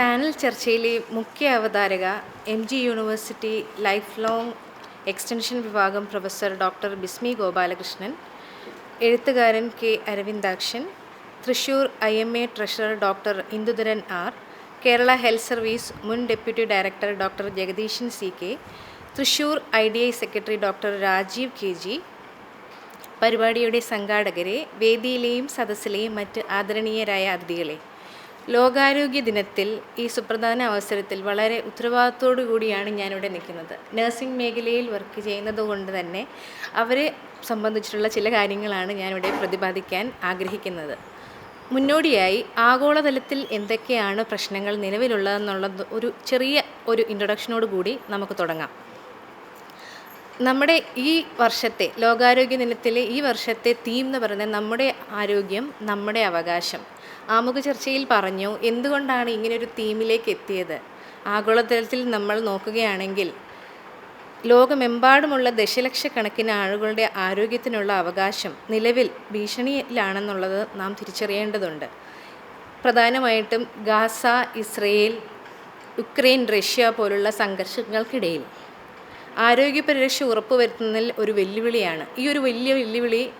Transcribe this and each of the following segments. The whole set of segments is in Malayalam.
പാനൽ ചർച്ചയിലെ മുഖ്യ അവതാരക M G university life long extension വിഭാഗം പ്രൊഫസർ ഡോക്ടർ ബിസ്മി ഗോപാലകൃഷ്ണൻ എഴുത്തുകാരൻ K Aravindakshan Thrissur I M A treasurer doctor Indudharan R Kerala health service മുൻ deputy director doctor Jagadeesan C K Thrissur I D I secretary doctor Rajeev K G പരിപാടിയുടെ സംഘാടകരെ വേദിയിലെയും സദസ്സിലെയും മറ്റ് ആദരണീയരായ അതിഥികളെ. ലോകാരോഗ്യ ദിനത്തിൽ ഈ സുപ്രധാന അവസരത്തിൽ വളരെ ഉത്തരവാദിത്തോടു കൂടിയാണ് ഞാനിവിടെ നിൽക്കുന്നത്. നഴ്സിംഗ് മേഖലയിൽ വർക്ക് ചെയ്യുന്നത് കൊണ്ട് തന്നെ അവരെ സംബന്ധിച്ചിട്ടുള്ള ചില കാര്യങ്ങളാണ് ഞാനിവിടെ പ്രതിപാദിക്കാൻ ആഗ്രഹിക്കുന്നത്. മുന്നോടിയായി ആഗോളതലത്തിൽ എന്തൊക്കെയാണ് പ്രശ്നങ്ങൾ നിലവിലുള്ളതെന്നുള്ളത് ഒരു ചെറിയ ഒരു ഇൻട്രൊഡക്ഷനോട് കൂടി നമുക്ക് തുടങ്ങാം. നമ്മുടെ ഈ വർഷത്തെ ലോകാരോഗ്യ ദിനത്തിലെ ഈ വർഷത്തെ തീം എന്ന് പറയുന്നത് നമ്മുടെ ആരോഗ്യം നമ്മുടെ അവകാശം. ആമുഖ ചർച്ചയിൽ പറഞ്ഞു എന്തുകൊണ്ടാണ് ഇങ്ങനൊരു തീമിലേക്ക് എത്തിയത്? ആഗോളതലത്തിൽ നമ്മൾ നോക്കുകയാണെങ്കിൽ ലോകമെമ്പാടുമുള്ള ദശലക്ഷക്കണക്കിന് ആളുകളുടെ ആരോഗ്യത്തിനുള്ള അവകാശം നിലവിൽ ഭീഷണിയിലാണെന്നുള്ളത് നാം തിരിച്ചറിയേണ്ടതുണ്ട്. പ്രധാനമായിട്ടും ഗാസ ഇസ്രയേൽ യുക്രൈൻ റഷ്യ പോലുള്ള സംഘർഷങ്ങൾക്കിടയിൽ. ആരോഗ്യ പരിരക്ഷ ഉറപ്പുവരുത്തുന്നതിൽ ഒരു വെല്ലുവിളിയാണ്. ഈ ഒരു വലിയ വെല്ലുവിളി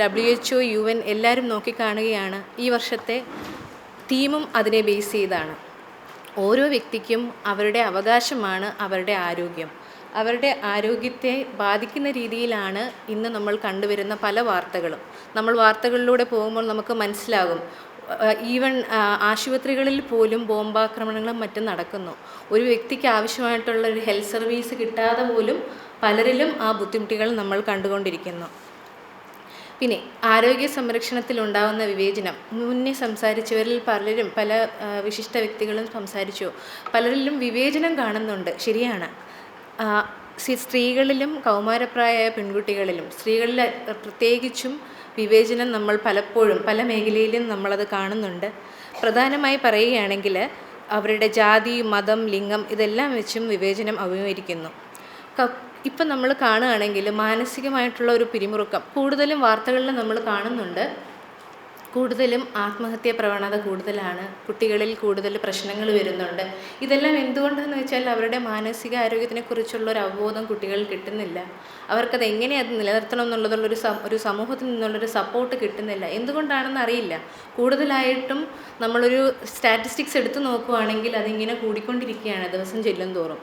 W H O U N എല്ലാവരും നോക്കിക്കാണുകയാണ്. ഈ വർഷത്തെ തീമും അതിനെ ബേസ് ചെയ്താണ്. ഓരോ വ്യക്തിക്കും അവരുടെ അവകാശമാണ് അവരുടെ ആരോഗ്യം. അവരുടെ ആരോഗ്യത്തെ ബാധിക്കുന്ന രീതിയിലാണ് ഇന്ന് നമ്മൾ കണ്ടുവരുന്ന പല വാർത്തകളും. നമ്മൾ വാർത്തകളിലൂടെ പോകുമ്പോൾ നമുക്ക് മനസ്സിലാകും. ഈവൻ ആശുപത്രികളിൽ പോലും ബോംബാക്രമണങ്ങളും മറ്റും നടക്കുന്നു. ഒരു വ്യക്തിക്ക് ആവശ്യമായിട്ടുള്ള ഒരു ഹെൽത്ത് സർവീസ് കിട്ടാതെ പോലും പലരിലും ആ ബുദ്ധിമുട്ടുകൾ നമ്മൾ കണ്ടുകൊണ്ടിരിക്കുന്നു. പിന്നെ ആരോഗ്യ സംരക്ഷണത്തിൽ ഉണ്ടാകുന്ന വിവേചനം. മുന്നേ സംസാരിച്ചവരിൽ പലരും പല വിശിഷ്ട വ്യക്തികളും സംസാരിച്ചു. പലരിലും വിവേചനം കാണുന്നുണ്ട്. ശരിയാണ്. സി- സ്ത്രീകളിലും കൗമാരപ്രായമായ പെൺകുട്ടികളിലും സ്ത്രീകളിൽ പ്രത്യേകിച്ചും വിവേചനം നമ്മൾ പലപ്പോഴും പല മേഖലയിലും നമ്മളത് കാണുന്നുണ്ട്. പ്രധാനമായി പറയുകയാണെങ്കിൽ അവരുടെ ജാതി മതം ലിംഗം ഇതെല്ലാം വെച്ചും വിവേചനം അഭിമുഖീകരിക്കുന്നു. ഇപ്പം നമ്മൾ കാണുകയാണെങ്കിൽ മാനസികമായിട്ടുള്ള ഒരു പിരിമുറുക്കം കൂടുതലും വാർത്തകളിൽ നമ്മൾ കാണുന്നുണ്ട്. കൂടുതലും ആത്മഹത്യ പ്രവണത കൂടുതലാണ്. കുട്ടികളിൽ കൂടുതൽ പ്രശ്നങ്ങൾ വരുന്നുണ്ട്. ഇതെല്ലാം എന്തുകൊണ്ടാണെന്ന് വെച്ചാൽ അവരുടെ മാനസിക ആരോഗ്യത്തിനെക്കുറിച്ചുള്ള ഒരു അവബോധം കുട്ടികളിൽ കിട്ടുന്നില്ല. അവർക്കത് എങ്ങനെ അത് നിലനിർത്തണം എന്നുള്ളതുള്ളൊരു ഒരു സമൂഹത്തിൽ നിന്നുള്ളൊരു സപ്പോർട്ട് കിട്ടുന്നില്ല. എന്തുകൊണ്ടാണെന്ന് അറിയില്ല. കൂടുതലായിട്ടും നമ്മളൊരു സ്റ്റാറ്റിസ്റ്റിക്സ് എടുത്തു നോക്കുവാണെങ്കിൽ അതിങ്ങനെ കൂടിക്കൊണ്ടിരിക്കുകയാണ് ദിവസം ചെല്ലും തോറും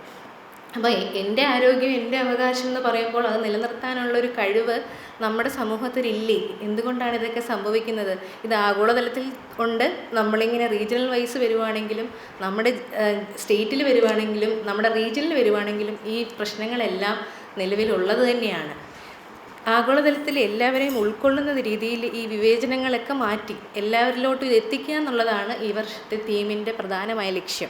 അപ്പോൾ എന്റെ ആരോഗ്യം എന്റെ അവകാശം എന്ന് പറയുമ്പോൾ അത് നിലനിർത്താനുള്ള ഒരു കഴിവ് നമ്മുടെ സമൂഹത്തിലില്ലേ? എന്തുകൊണ്ടാണ് ഇതൊക്കെ സംഭവിക്കുന്നത്? ഇത് ആഗോളതലത്തിൽ ഉണ്ട്. നമ്മളിങ്ങനെ റീജിയണൽ വൈസ് വരുവാണെങ്കിലും നമ്മുടെ സ്റ്റേറ്റിൽ വരുവാണെങ്കിലും നമ്മുടെ റീജിയനിൽ വരുവാണെങ്കിലും ഈ പ്രശ്നങ്ങളെല്ലാം നിലവിലുള്ളത് തന്നെയാണ്. ആഗോളതലത്തിൽ എല്ലാവരെയും ഉൾക്കൊള്ളുന്ന രീതിയിൽ ഈ വിവേചനങ്ങളൊക്കെ മാറ്റി എല്ലാവരിലോട്ടും എത്തിക്കുക എന്നുള്ളതാണ് ഈ വർഷത്തെ തീമിന്റെ പ്രധാനമായ ലക്ഷ്യം.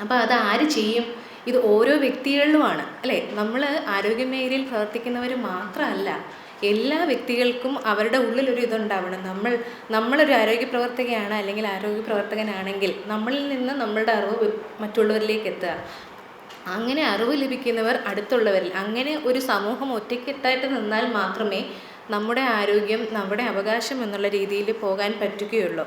അപ്പോൾ അത് ആര് ചെയ്യും? ഇത് ഓരോ വ്യക്തികളിലുമാണ്. അല്ലേ? നമ്മൾ ആരോഗ്യ മേഖലയിൽ പ്രവർത്തിക്കുന്നവർ മാത്രമല്ല എല്ലാ വ്യക്തികൾക്കും അവരുടെ ഉള്ളിലൊരു ഇതുണ്ടാവണം. നമ്മൾ നമ്മളൊരു ആരോഗ്യ പ്രവർത്തകയാണ് അല്ലെങ്കിൽ ആരോഗ്യ പ്രവർത്തകനാണെങ്കിൽ നമ്മളിൽ നിന്ന് നമ്മളുടെ അറിവ് മറ്റുള്ളവരിലേക്ക് എത്തുക. അങ്ങനെ അറിവ് ലഭിക്കുന്നവർ അടുത്തുള്ളവരിൽ അങ്ങനെ ഒരു സമൂഹം ഒറ്റക്കെട്ടായിട്ട് നിന്നാൽ മാത്രമേ നമ്മുടെ ആരോഗ്യം നമ്മുടെ അവകാശം എന്നുള്ള രീതിയിൽ പോകാൻ പറ്റുകയുള്ളൂ.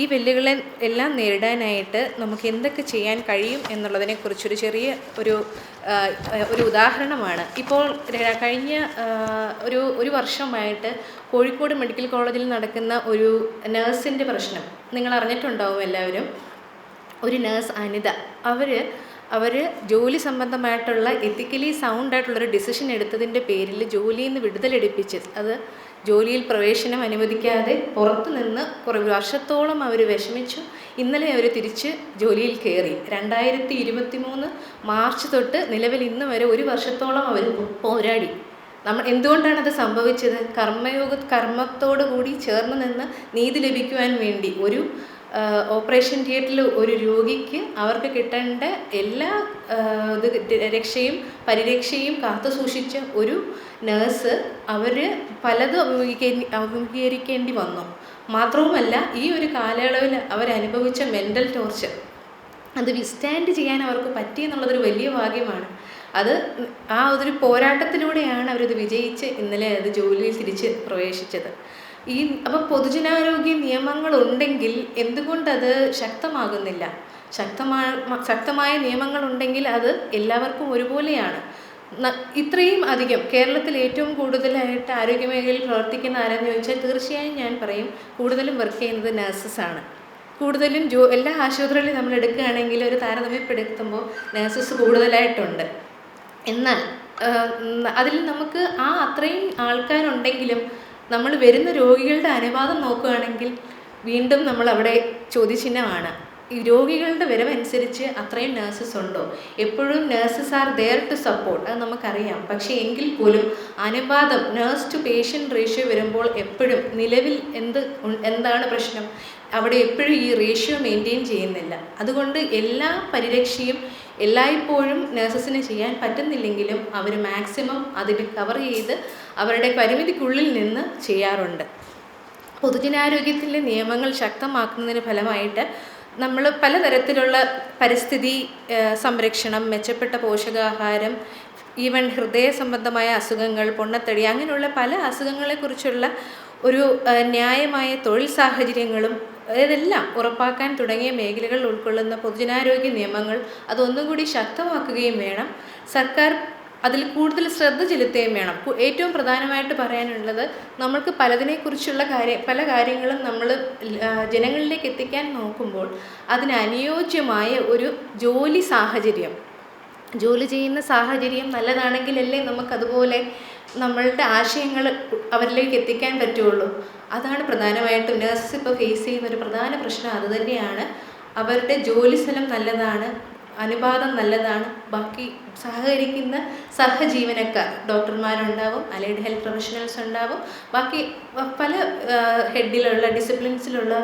ഈ വെല്ലുകളെ എല്ലാം നേരിടാനായിട്ട് നമുക്ക് എന്തൊക്കെ ചെയ്യാൻ കഴിയും എന്നുള്ളതിനെക്കുറിച്ചൊരു ചെറിയ ഒരു ഒരു ഉദാഹരണമാണ്. ഇപ്പോൾ കഴിഞ്ഞ ഒരു ഒരു വർഷമായിട്ട് കോഴിക്കോട് മെഡിക്കൽ കോളേജിൽ നടക്കുന്ന ഒരു നേഴ്സിന്റെ പ്രശ്നം. നിങ്ങൾ അറിഞ്ഞിട്ടുണ്ടാവും എല്ലാവരും. ഒരു നേഴ്സ് അനിത അവർ അവർ ജോലി സംബന്ധമായിട്ടുള്ള എത്തിക്കലി സൗണ്ട് ആയിട്ടുള്ളൊരു ഡിസിഷൻ എടുത്തതിന്റെ പേരിൽ ജോലിയിൽ നിന്ന് വിടുതലെടുപ്പിച്ച് അത് ജോലിയിൽ പ്രവേശനം അനുവദിക്കാതെ പുറത്തു നിന്ന് കുറേ വർഷത്തോളം അവർ വിഷമിച്ചു. ഇന്നലെ അവർ തിരിച്ച് ജോലിയിൽ കയറി. രണ്ടായിരത്തി ഇരുപത്തി മൂന്ന് മാർച്ച് തൊട്ട് നിലവിൽ ഇന്ന് വരെ ഒരു വർഷത്തോളം അവർ പോരാടി. നമ്മൾ എന്തുകൊണ്ടാണ് അത് സംഭവിച്ചത്? കർമ്മയോഗ കർമ്മത്തോടു കൂടി ചേർന്ന് നിന്ന് നീതി ലഭിക്കുവാൻ വേണ്ടി ഒരു ഓപ്പറേഷൻ തിയേറ്ററിൽ ഒരു രോഗിക്ക് അവർക്ക് കിട്ടേണ്ട എല്ലാ ഇത് രക്ഷയും പരിരക്ഷയും കാത്തു സൂക്ഷിച്ച ഒരു നേഴ്സ് അവർ പലതും അഭിമുഖീകരി അഭിമുഖീകരിക്കേണ്ടി വന്നു. മാത്രവുമല്ല ഈ ഒരു കാലയളവിൽ അവരനുഭവിച്ച മെന്റൽ ടോർച്ചർ അത് വിസ്റ്റാൻഡ് ചെയ്യാൻ അവർക്ക് പറ്റി എന്നുള്ളതൊരു വലിയ ഭാഗ്യമാണ്. അത് ആ ഒരു പോരാട്ടത്തിലൂടെയാണ് അവരത് വിജയിച്ച് ഇന്നലെ അത് ജോലിയിൽ തിരിച്ച് പ്രവേശിച്ചത്. ഈ അപ്പോൾ പൊതുജനാരോഗ്യ നിയമങ്ങൾ നിയമങ്ങളുണ്ടെങ്കിൽ എന്തുകൊണ്ടത് ശക്തമാകുന്നില്ല? ശക്തമായ ശക്തമായ നിയമങ്ങളുണ്ടെങ്കിൽ അത് എല്ലാവർക്കും ഒരുപോലെയാണ്. ഇത്രയും അധികം കേരളത്തിൽ ഏറ്റവും കൂടുതലായിട്ട് ആരോഗ്യമേഖലയിൽ പ്രവർത്തിക്കുന്ന ആരെന്ന് ചോദിച്ചാൽ തീർച്ചയായും ഞാൻ പറയും കൂടുതലും വർക്ക് ചെയ്യുന്നത് നഴ്സസാണ് കൂടുതലും ജോ എല്ലാ ആശുപത്രികളിലും നമ്മൾ എടുക്കുകയാണെങ്കിൽ ഒരു താരതമ്യപ്പെടുത്തുമ്പോൾ നഴ്സസ് കൂടുതലായിട്ടുണ്ട്. എന്നാൽ അതിൽ നമുക്ക് ആ അത്രയും ആൾക്കാരുണ്ടെങ്കിലും നമ്മൾ വരുന്ന രോഗികളുടെ അനുപാതം നോക്കുകയാണെങ്കിൽ വീണ്ടും നമ്മൾ അവിടെ ചോദ്യചിഹ്നമാണ്. ഈ രോഗികളുടെ വരവനുസരിച്ച് അത്രയും നേഴ്സസ് ഉണ്ടോ? എപ്പോഴും nurses are there to support അത് നമുക്കറിയാം. പക്ഷേ എങ്കിൽ പോലും അനുപാതം നേഴ്സ് ടു പേഷ്യന്റ് റേഷ്യോ വരുമ്പോൾ എപ്പോഴും നിലവിൽ എന്ത് എന്താണ് പ്രശ്നം? അവിടെ എപ്പോഴും ഈ റേഷ്യോ മെയിന്റെയിൻ ചെയ്യുന്നില്ല. അതുകൊണ്ട് എല്ലാ പരിരക്ഷയും എല്ലായ്പ്പോഴും നഴ്സസിന് ചെയ്യാൻ പറ്റുന്നില്ലെങ്കിലും അവർ മാക്സിമം അതിന് കവർ ചെയ്ത് അവരുടെ പരിമിതിക്കുള്ളിൽ നിന്ന് ചെയ്യാറുണ്ട്. പൊതുജനാരോഗ്യത്തിലെ നിയമങ്ങൾ ശക്തമാക്കുന്നതിന് ഫലമായിട്ട് നമ്മൾ പലതരത്തിലുള്ള പരിസ്ഥിതി സംരക്ഷണം മെച്ചപ്പെട്ട പോഷകാഹാരം ഈവൻ ഹൃദയ സംബന്ധമായ അസുഖങ്ങൾ പൊണ്ണത്തടി അങ്ങനെയുള്ള പല അസുഖങ്ങളെക്കുറിച്ചുള്ള ഒരു ന്യായമായ തൊഴിൽ സാഹചര്യങ്ങളും ഇതെല്ലാം ഉറപ്പാക്കാൻ തുടങ്ങിയ മേഖലകൾ ഉൾക്കൊള്ളുന്ന പൊതുജനാരോഗ്യ നിയമങ്ങൾ അതൊന്നും കൂടി ശക്തമാക്കുകയും വേണം. സർക്കാർ അതിൽ കൂടുതൽ ശ്രദ്ധ ചെലുത്തുകയും വേണം. ഏറ്റവും പ്രധാനമായിട്ട് പറയാനുള്ളത് നമ്മൾക്ക് പലതിനെക്കുറിച്ചുള്ള കാര്യ പല കാര്യങ്ങളും നമ്മൾ ജനങ്ങളിലേക്ക് എത്തിക്കാൻ നോക്കുമ്പോൾ അതിനനുയോജ്യമായ ഒരു ജോലി സാഹചര്യം. ജോലി ചെയ്യുന്ന സാഹചര്യം നല്ലതാണെങ്കിലല്ലേ നമുക്കതുപോലെ നമ്മളുടെ ആശയങ്ങൾ അവരിലേക്ക് എത്തിക്കാൻ പറ്റുള്ളൂ. അതാണ് പ്രധാനമായിട്ടും നഴ്സസ് ഇപ്പോൾ ഫേസ് ചെയ്യുന്ന ഒരു പ്രധാന പ്രശ്നം. അതുതന്നെയാണ് അവരുടെ ജോലി സ്ഥലം നല്ലതാണ് അനുപാതം നല്ലതാണ്. ബാക്കി സഹകരിക്കുന്ന സഹജീവനക്കാർ ഡോക്ടർമാരുണ്ടാവും അലൈഡ് ഹെൽത്ത് പ്രൊഫഷണൽസ് ഉണ്ടാവും ബാക്കി പല ഹെഡിലുള്ള ഡിസിപ്ലിൻസിലുള്ള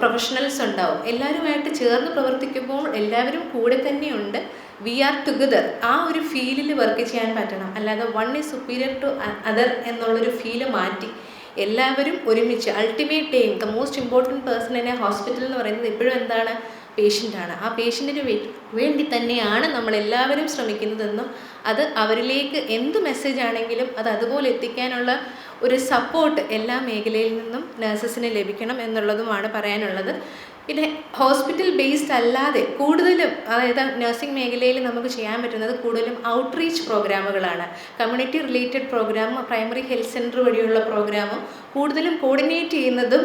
പ്രൊഫഷണൽസ് ഉണ്ടാവും. എല്ലാവരുമായിട്ട് ചേർന്ന് പ്രവർത്തിക്കുമ്പോൾ എല്ലാവരും കൂടെ തന്നെയുണ്ട്. വി ആർ ടുഗദർ ആ ഒരു ഫീലിൽ വർക്ക് ചെയ്യാൻ പറ്റണം. അല്ലാതെ one is superior to other എന്നുള്ളൊരു ഫീൽ മാറ്റി എല്ലാവരും ഒരുമിച്ച് ultimate aim the most important person in a hospital എന്ന് പറയുന്നത് എപ്പോഴും എന്താണ്? പേഷ്യന്റാണ് ആ പേഷ്യന്റിന് വേണ്ടി തന്നെയാണ് നമ്മളെല്ലാവരും ശ്രമിക്കുന്നതെന്നും അത് അവരിലേക്ക് എന്ത് മെസ്സേജ് ആണെങ്കിലും അത് അതുപോലെ എത്തിക്കാനുള്ള ഒരു സപ്പോർട്ട് എല്ലാ മേഖലയിൽ നിന്നും നഴ്സസിന് ലഭിക്കണം എന്നുള്ളതുമാണ് പറയാനുള്ളത്. പിന്നെ ഹോസ്പിറ്റൽ ബേസ്ഡ് അല്ലാതെ കൂടുതലും അതായത് നഴ്സിംഗ് മേഖലയിൽ നമുക്ക് ചെയ്യാൻ പറ്റുന്നത് കൂടുതലും ഔട്ട്റീച്ച് പ്രോഗ്രാമുകളാണ് കമ്മ്യൂണിറ്റി റിലേറ്റഡ് പ്രോഗ്രാമും പ്രൈമറി ഹെൽത്ത് സെന്റർ വഴിയുള്ള പ്രോഗ്രാമും കൂടുതലും കോർഡിനേറ്റ് ചെയ്യുന്നതും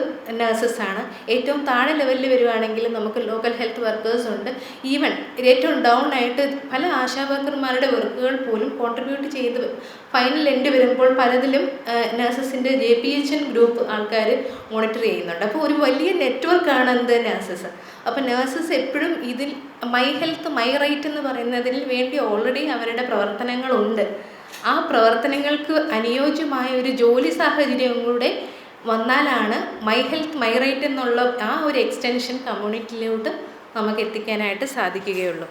ആണ്. ഏറ്റവും താഴെ ലെവലിൽ വരുവാണെങ്കിൽ നമുക്ക് ലോക്കൽ ഹെൽത്ത് വർക്കേഴ്സ് ഉണ്ട്. ഈവൻ ഏറ്റവും ഡൗൺ ആയിട്ട് പല ആശാ വർക്കർമാരുടെ വർക്കുകൾ പോലും കോൺട്രിബ്യൂട്ട് ചെയ്ത് ഫൈനൽ എൻഡ് വരുമ്പോൾ പലതിലും നാസസിന്റെ J P H N group ആൾക്കാർ മോണിറ്റർ ചെയ്യുന്നുണ്ട്. അപ്പോൾ ഒരു വലിയ നെറ്റ്വർക്കാണ് എന്ത് നഴ്സസ് അപ്പോൾ നേഴ്സസ് എപ്പോഴും ഇതിൽ മൈ ഹെൽത്ത് മൈ റൈറ്റ് എന്ന് പറയുന്നതിൽ വേണ്ടി ഓൾറെഡി അവരുടെ പ്രവർത്തനങ്ങളുണ്ട്. ആ പ്രവർത്തനങ്ങൾക്ക് അനുയോജ്യമായ ഒരു ജോലി സാഹചര്യം കൂടെ വന്നാലാണ് മൈ ഹെൽത്ത് മൈ റൈറ്റ് എന്നുള്ള ആ ഒരു എക്സ്റ്റൻഷൻ കമ്മ്യൂണിറ്റിയിലോട്ട് നമുക്ക് എത്തിക്കാനായിട്ട് സാധിക്കുകയുള്ളൂ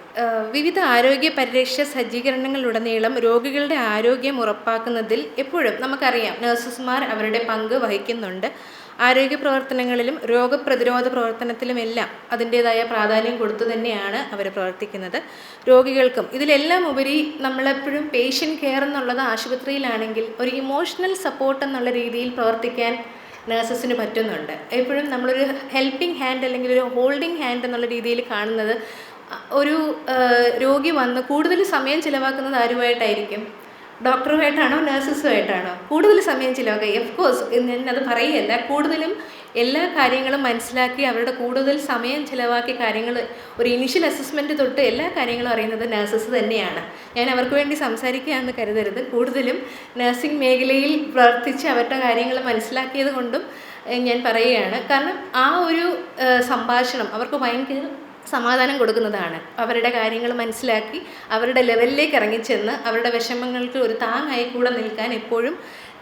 വിവിധ ആരോഗ്യ പരിരക്ഷ സജ്ജീകരണങ്ങളിലുടനീളം രോഗികളുടെ ആരോഗ്യം ഉറപ്പാക്കുന്നതിൽ എപ്പോഴും നമുക്കറിയാം നഴ്സസ്മാർ അവരുടെ പങ്ക് വഹിക്കുന്നുണ്ട്. ആരോഗ്യ പ്രവർത്തനങ്ങളിലും രോഗപ്രതിരോധ പ്രവർത്തനത്തിലുമെല്ലാം അതിന്റേതായ പ്രാധാന്യം കൊടുത്തു തന്നെയാണ് അവർ പ്രവർത്തിക്കുന്നത്. രോഗികൾക്കും ഇതിലെല്ലാം ഉപരി നമ്മളെപ്പോഴും പേഷ്യന്റ് കെയർ എന്നുള്ളത് ആശുപത്രിയിലാണെങ്കിൽ ഒരു ഇമോഷണൽ സപ്പോർട്ട് എന്നുള്ള രീതിയിൽ പ്രവർത്തിക്കാൻ നഴ്സസിന് പറ്റുന്നുണ്ട്. എപ്പോഴും നമ്മളൊരു ഹെൽപ്പിംഗ് ഹാൻഡ് അല്ലെങ്കിൽ ഒരു ഹോൾഡിംഗ് ഹാൻഡ് എന്നുള്ള രീതിയിൽ കാണുന്നത് ഒരു രോഗി വന്ന് കൂടുതൽ സമയം ചിലവാക്കുന്നത് ആരുമായിട്ടായിരിക്കും? ഡോക്ടറുമായിട്ടാണോ നഴ്സസുമായിട്ടാണോ കൂടുതൽ സമയം ചിലവാക്കുക. എഫ് കോഴ്സ് ഞാനത് പറയുകയല്ല. കൂടുതലും എല്ലാ കാര്യങ്ങളും മനസ്സിലാക്കി അവരുടെ കൂടുതൽ സമയം ചിലവാക്കി കാര്യങ്ങൾ ഒരു ഇനിഷ്യൽ അസസ്മെന്റ് തൊട്ട് എല്ലാ കാര്യങ്ങളും അറിയുന്നത് നഴ്സസ് തന്നെയാണ്. ഞാൻ അവർക്ക് വേണ്ടി സംസാരിക്കുകയാണെന്ന് കരുതരുത്. കൂടുതലും നഴ്സിംഗ് മേഖലയിൽ പ്രവർത്തിച്ച് അവരുടെ കാര്യങ്ങൾ മനസ്സിലാക്കിയത് കൊണ്ടും ഞാൻ പറയുകയാണ്. കാരണം ആ ഒരു സംഭാഷണം അവർക്ക് ഭയങ്കര സമാധാനം കൊടുക്കുന്നതാണ്. അവരുടെ കാര്യങ്ങൾ മനസ്സിലാക്കി അവരുടെ ലെവലിലേക്ക് ഇറങ്ങിച്ചെന്ന് അവരുടെ വിഷമങ്ങൾക്ക് ഒരു താങ്ങായി കൂടെ നിൽക്കാൻ എപ്പോഴും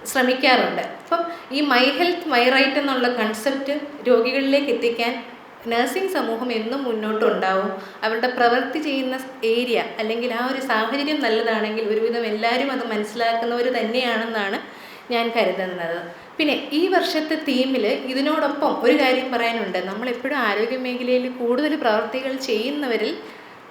ശ്രമിക്കാറുണ്ട്. അപ്പം ഈ മൈ ഹെൽത്ത് മൈ റൈറ്റ് എന്നുള്ള കൺസെപ്റ്റ് രോഗികളിലേക്ക് എത്തിക്കാൻ നഴ്സിംഗ് സമൂഹം എന്നും മുന്നോട്ടുണ്ടാവും. അവരുടെ പ്രവൃത്തി ചെയ്യുന്ന ഏരിയ അല്ലെങ്കിൽ ആ ഒരു സാഹചര്യം നല്ലതാണെങ്കിൽ ഒരുവിധം എല്ലാവരും അത് മനസ്സിലാക്കുന്നവർ തന്നെയാണെന്നാണ് ഞാൻ കരുതുന്നത്. പിന്നെ ഈ വർഷത്തെ തീമിൽ ഇതിനോടൊപ്പം ഒരു കാര്യം പറയാനുണ്ട്. നമ്മളെപ്പോഴും ആരോഗ്യ മേഖലയിൽ കൂടുതൽ പ്രവർത്തികൾ ചെയ്യുന്നവരിൽ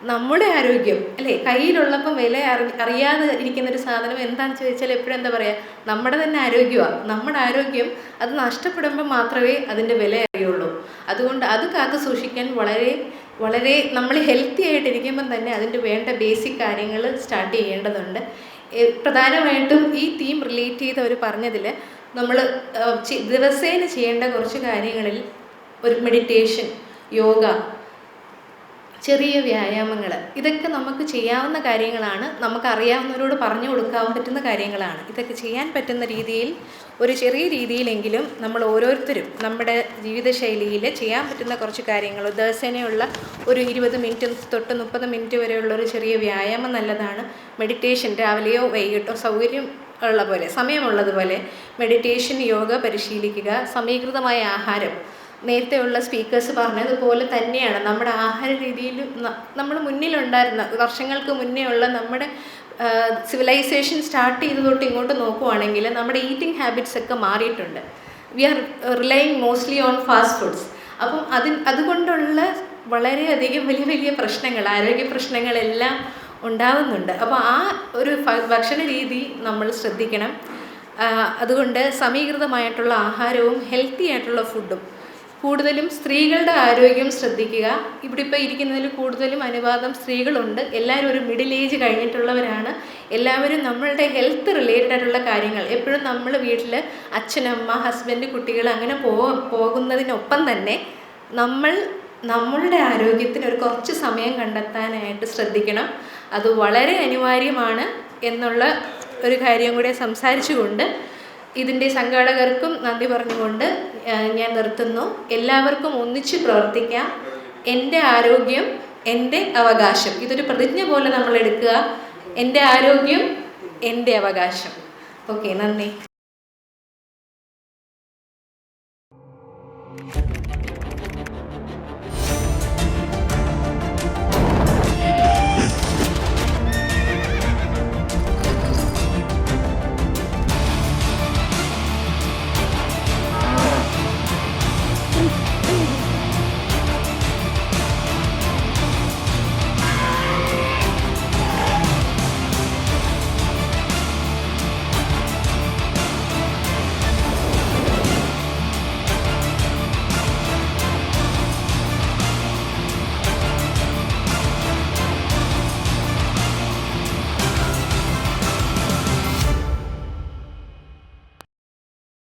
നമ്മുടെ ആരോഗ്യം അല്ലേ? കയ്യിലുള്ളപ്പം വില അറി അറിയാതെ ഇരിക്കുന്ന ഒരു സാധനം എന്താണെന്ന് ചോദിച്ചാൽ എപ്പോഴും എന്താ പറയുക നമ്മുടെ തന്നെ ആരോഗ്യമാണ് നമ്മുടെ ആരോഗ്യം അത് നഷ്ടപ്പെടുമ്പോൾ മാത്രമേ അതിന്റെ വില അറിയുള്ളൂ. അതുകൊണ്ട് അത് കാത്തു സൂക്ഷിക്കാൻ വളരെ വളരെ നമ്മൾ ഹെൽത്തി ആയിട്ടിരിക്കുമ്പം തന്നെ അതിന്റെ വേണ്ട ബേസിക് കാര്യങ്ങൾ സ്റ്റാർട്ട് ചെയ്യേണ്ടതുണ്ട്. പ്രധാനമായിട്ടും ഈ തീം റിലേറ്റ് ചെയ്ത് അവർ പറഞ്ഞതിൽ നമ്മൾ ദിവസേന ചെയ്യേണ്ട കുറച്ച് കാര്യങ്ങളിൽ ഒരു മെഡിറ്റേഷൻ യോഗ ചെറിയ വ്യായാമങ്ങൾ ഇതൊക്കെ നമുക്ക് ചെയ്യാവുന്ന കാര്യങ്ങളാണ്. നമുക്ക് അറിയാവുന്നവരോട് പറഞ്ഞു കൊടുക്കാൻ പറ്റുന്ന കാര്യങ്ങളാണ്. ഇതൊക്കെ ചെയ്യാൻ പറ്റുന്ന രീതിയിൽ ഒരു ചെറിയ രീതിയിലെങ്കിലും നമ്മൾ ഓരോരുത്തരും നമ്മുടെ ജീവിതശൈലിയിൽ ചെയ്യാൻ പറ്റുന്ന കുറച്ച് കാര്യങ്ങൾ. ദിവസേനയുള്ള ഒരു ഇരുപത് മിനിറ്റ് തൊട്ട് മുപ്പത് മിനിറ്റ് വരെയുള്ള ഒരു ചെറിയ വ്യായാമം നല്ലതാണ്. മെഡിറ്റേഷൻ രാവിലെയോ വൈകിട്ടോ സൗകര്യം ഉള്ള പോലെ സമയമുള്ളതുപോലെ മെഡിറ്റേഷൻ യോഗ പരിശീലിക്കുക സമീകൃതമായ ആഹാരം നേരത്തെയുള്ള സ്പീക്കേഴ്സ് പറഞ്ഞതുപോലെ തന്നെയാണ്. നമ്മുടെ ആഹാര രീതിയിൽ നമ്മൾ മുന്നിലുണ്ടായിരുന്ന വർഷങ്ങൾക്ക് മുന്നേ ഉള്ള നമ്മുടെ സിവിലൈസേഷൻ സ്റ്റാർട്ട് ചെയ്ത് തൊട്ട് ഇങ്ങോട്ട് നോക്കുവാണെങ്കിൽ നമ്മുടെ ഈറ്റിംഗ് ഹാബിറ്റ്സ് ഒക്കെ മാറിയിട്ടുണ്ട്. We are relying mostly on fast foods അപ്പം അതിൻ അതുകൊണ്ടുള്ള വളരെയധികം വലിയ വലിയ പ്രശ്നങ്ങൾ ആരോഗ്യ പ്രശ്നങ്ങളെല്ലാം ഉണ്ടാവുന്നുണ്ട്. അപ്പോൾ ആ ഒരു ഭക്ഷണ രീതി നമ്മൾ ശ്രദ്ധിക്കണം. അതുകൊണ്ട് സമീകൃതമായിട്ടുള്ള ആഹാരവും ഹെൽത്തി ആയിട്ടുള്ള ഫുഡും കൂടുതലും സ്ത്രീകളുടെ ആരോഗ്യം ശ്രദ്ധിക്കുക. ഇവിടെ ഇപ്പോൾ ഇരിക്കുന്നതിൽ കൂടുതലും അനുവാദം സ്ത്രീകളുണ്ട്. എല്ലാവരും ഒരു മിഡിൽ ഏജ് കഴിഞ്ഞിട്ടുള്ളവരാണ്. എല്ലാവരും നമ്മളുടെ ഹെൽത്ത് റിലേറ്റഡ് ആയിട്ടുള്ള കാര്യങ്ങൾ. എപ്പോഴും നമ്മൾ വീട്ടിൽ അച്ഛനമ്മ ഹസ്ബൻഡ് കുട്ടികൾ അങ്ങനെ പോ പോകുന്നതിനൊപ്പം തന്നെ നമ്മൾ നമ്മളുടെ ആരോഗ്യത്തിന് ഒരു കുറച്ച് സമയം കണ്ടെത്താനായിട്ട് ശ്രദ്ധിക്കണം. അത് വളരെ അനിവാര്യമാണ് എന്നുള്ള ഒരു കാര്യം കൂടെ സംസാരിച്ചുകൊണ്ട് ഇതിന്റെ സംഘാടകർക്കും നന്ദി പറഞ്ഞുകൊണ്ട് ഞാൻ നിർത്തുന്നു. എല്ലാവർക്കും ഒന്നിച്ച് പ്രവർത്തിക്കാം. എന്റെ ആരോഗ്യം എന്റെ അവകാശം. ഇതൊരു പ്രതിജ്ഞ പോലെ നമ്മൾ എടുക്കുക. എന്റെ ആരോഗ്യം എന്റെ അവകാശം. ഓക്കെ നന്ദി.